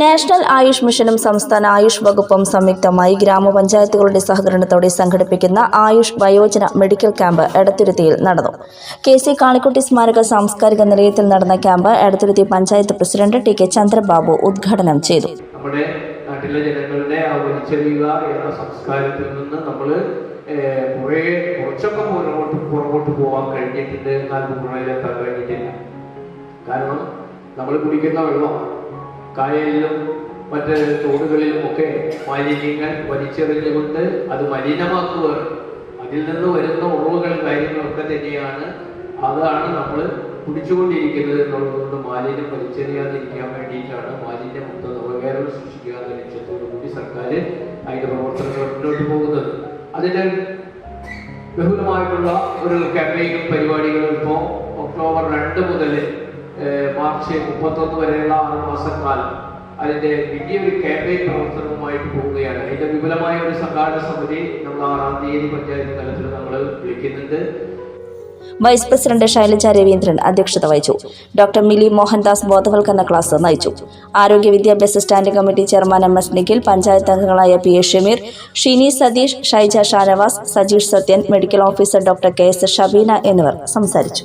National Ayush മിഷനും സംസ്ഥാന ആയുഷ് വകുപ്പും സംയുക്തമായി ഗ്രാമപഞ്ചായത്തുകളുടെ സഹകരണത്തോടെ സംഘടിപ്പിക്കുന്ന ആയുഷ് വയോജന മെഡിക്കൽ ക്യാമ്പ് എടത്തുരുത്തിയിൽ നടന്നു. കെ സി കാളിക്കുട്ടി സ്മാരക സാംസ്കാരിക നിലയത്തിൽ നടന്ന camp Edathuruthy panchayat president T K Chandrababu ഉദ്ഘാടനം ചെയ്തു. നമ്മുടെ നാട്ടിലെ ജനങ്ങളുടെ ആ വലിച്ചെറിയുക എന്ന സംസ്കാരത്തിൽ നിന്ന് നമ്മൾ കുറേ കുറച്ചൊക്കെ പുറകോട്ട് പുറകോട്ട് പോകാൻ കഴിഞ്ഞിട്ടുണ്ട് എന്നാൽ പൂർണയിലെത്താൻ കഴിഞ്ഞിട്ടില്ല. കാരണം നമ്മൾ കുടിക്കുന്ന വെള്ളം കായലിലും മറ്റ് തോടുകളിലും ഒക്കെ മാലിന്യങ്ങൾ വലിച്ചെറിഞ്ഞുകൊണ്ട് അത് മലിനമാക്കുക അതിൽ നിന്ന് വരുന്ന ഉറവുകൾ കാര്യങ്ങളൊക്കെ തന്നെയാണ്. അതാണ് നമ്മൾ കുടിച്ചുകൊണ്ടിരിക്കുന്നത് എന്നുള്ളതുകൊണ്ട് മാലിന്യം വലിച്ചെറിയാതിരിക്കാൻ വേണ്ടിയിട്ടാണ് മാലിന്യമുക്ത നവകേരളം സൃഷ്ടിക്കുക എന്ന ലക്ഷ്യത്തോടു കൂടി സർക്കാർ അതിന്റെ പ്രവർത്തനങ്ങൾ മുന്നോട്ട് പോകുന്നത്. അതിന്റെ ബഹുലമായിട്ടുള്ള ഒരു ക്യാമ്പയിനും പരിപാടികളും മാർച്ച് മുപ്പത്തൊന്ന് വരെയുള്ള ആറ് മാസക്കാലം അതിന്റെ വലിയൊരു ക്യാമ്പയിൻ പ്രവർത്തനവുമായിട്ട് പോവുകയാണ്. അതിന്റെ വിപുലമായ ഒരു സംഘാടന സമിതി നമ്മൾ ആറാം തീയതി പഞ്ചായത്ത് തലത്തിൽ നമ്മൾ വിളിക്കുന്നുണ്ട്. വൈസ് പ്രസിഡന്റ് ശൈലജ രവീന്ദ്രൻ അധ്യക്ഷത വഹിച്ചു. ഡോക്ടർ മിലി മോഹൻദാസ് ബോധവൽക്കരണ ക്ലാസ് നയിച്ചു. ആരോഗ്യ വിദ്യാഭ്യാസ standing committee chairman M S Nikhil panchayat അംഗങ്ങളായ P A Shameer Shini Satheesh Shaija Shanavas Sajeesh Sathyan medical officer doctor K S Shabeena എന്നിവർ സംസാരിച്ചു.